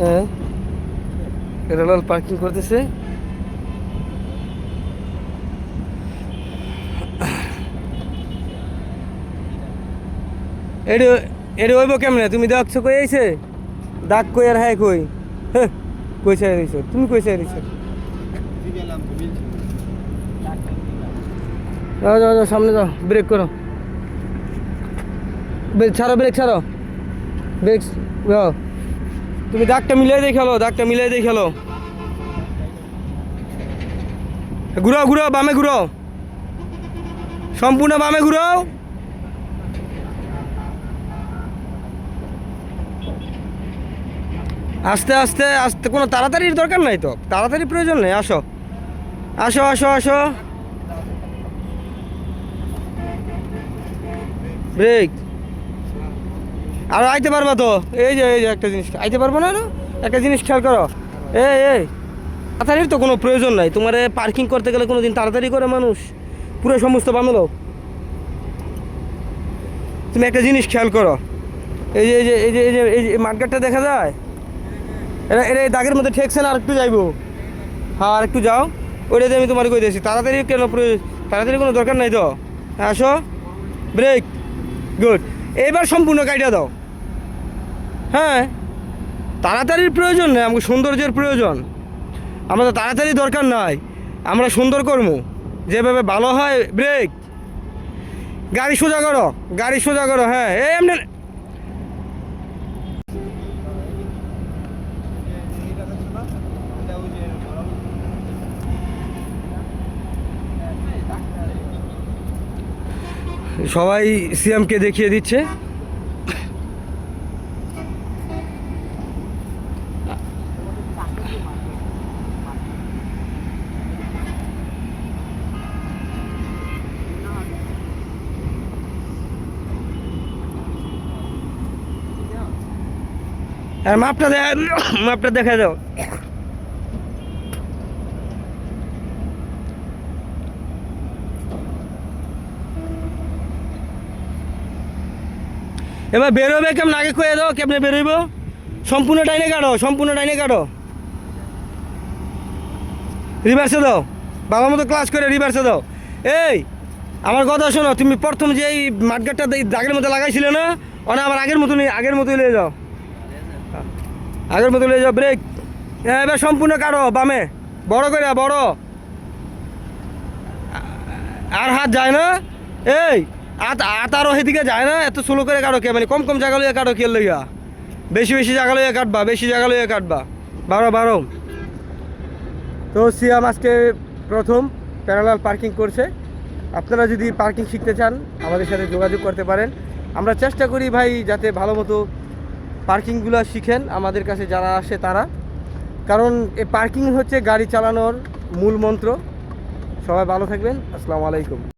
হ্যাঁ। পার্কিং করতেছে। কেমনে? তুমি দেখছ কই আইছে? ডাক কই আর হ্যাঁ কই? কই চাই রইছো তুমি কই চাই রইছো যাও যাও যাও, সামনে যাও ব্রেক করো। ছাড়ো ব্রেক ছাড়ো। ব্রেক যাও। তুমি দাগটা মিলাই খেলো, দাগটা মিলাই খেলো। ঘুরাও ঘুরাও, বামে ঘুরাও। সম্পূর্ণ বামে ঘুরাও। আস্তে আস্তে আস্তে, কোনো তাড়াতাড়ির দরকার নাই তো। তাড়াতাড়ি প্রয়োজন নেই, আসো। আসো আসো আসো। ব্রেক। আর আইতে পারবা তো? এই যে এই যে একটা জিনিস, আইতে পারব না একটা জিনিস খেয়াল করো। এই এই তাড়াতাড়ির তো কোনো প্রয়োজন নাই। তোমার পার্কিং করতে গেলে কোনো দিন তাড়াতাড়ি করে মানুষ। পুরো সমস্ত বানালো তুমি একটা জিনিস খেয়াল করো। এই যে এই যে এই যে এই যে এই যে মার্কেটটা দেখা যায়? এটা এটা এই দাগের মধ্যে ঠেকছে না আর একটু যাইবো। হ্যাঁ আর একটু যাও ওইটাতে আমি তোমার কই দিয়েছি। তাড়াতাড়ি কেন তাড়াতাড়ি কোনো দরকার নাই তো? হ্যাঁ আসো। ব্রেক গুড এবার সম্পূর্ণ কাইটা দাও। হ্যাঁ তাড়াতাড়ির প্রয়োজন নেই আমাকে সৌন্দর্যের প্রয়োজন। আমাদের তাড়াতাড়ি দরকার নাই, আমরা সুন্দর কর্ম যেভাবে ভালো হয় ব্রেক গাড়ি সোজা করো, গাড়ি সোজা করো হ্যাঁ এই এমনি সবাই সিএমকে দেখিয়ে দিচ্ছে। আর মাপটা দেখা মাপটা দেখা দাও। এবার বেরোবে কেমন? আগে কয়ে দাও কেমনে বেরোইব? সম্পূর্ণ টাইনে কাটো, সম্পূর্ণ টাইনে কাটো। রিভার্সে দাও। বাবার মতো ক্লাস করে রিভার্সে দাও। এই, আমার কথা শোনো, তুমি প্রথম যে এই মাঠগাটটা দাগের মতো লাগাইছিলে না ওনা আমার আগের মতনই আগের মতোই নিয়ে যাও। আগের মতো যাও ব্রেক হ্যাঁ এবার সম্পূর্ণ কারও, বামে। বড় করে, বড়। আর হাত যায় না? এই, আত আত আরও সেদিকে যায় না? এত স্লো করে কারও কে? মানে কম কম জায়গা লইয়া কারও কে লইয়া। বেশি বেশি জায়গা লইয়া কাটবা, বেশি জায়গা লইয়া কাটবা। বারো বারো। তো সিয়াম আজকে প্রথম প্যারালাল পার্কিং করছে। আপনারা যদি পার্কিং শিখতে চান, আমাদের সাথে যোগাযোগ করতে পারেন। আমরা চেষ্টা করি ভাই, যাতে ভালো মতো পার্কিংগুলো শিখেন আমাদের কাছে যারা আসে তারা। কারণ এ পার্কিং হচ্ছে গাড়ি চালানোর মূল মন্ত্র। সবাই ভালো থাকবেন। আসসালামু আলাইকুম।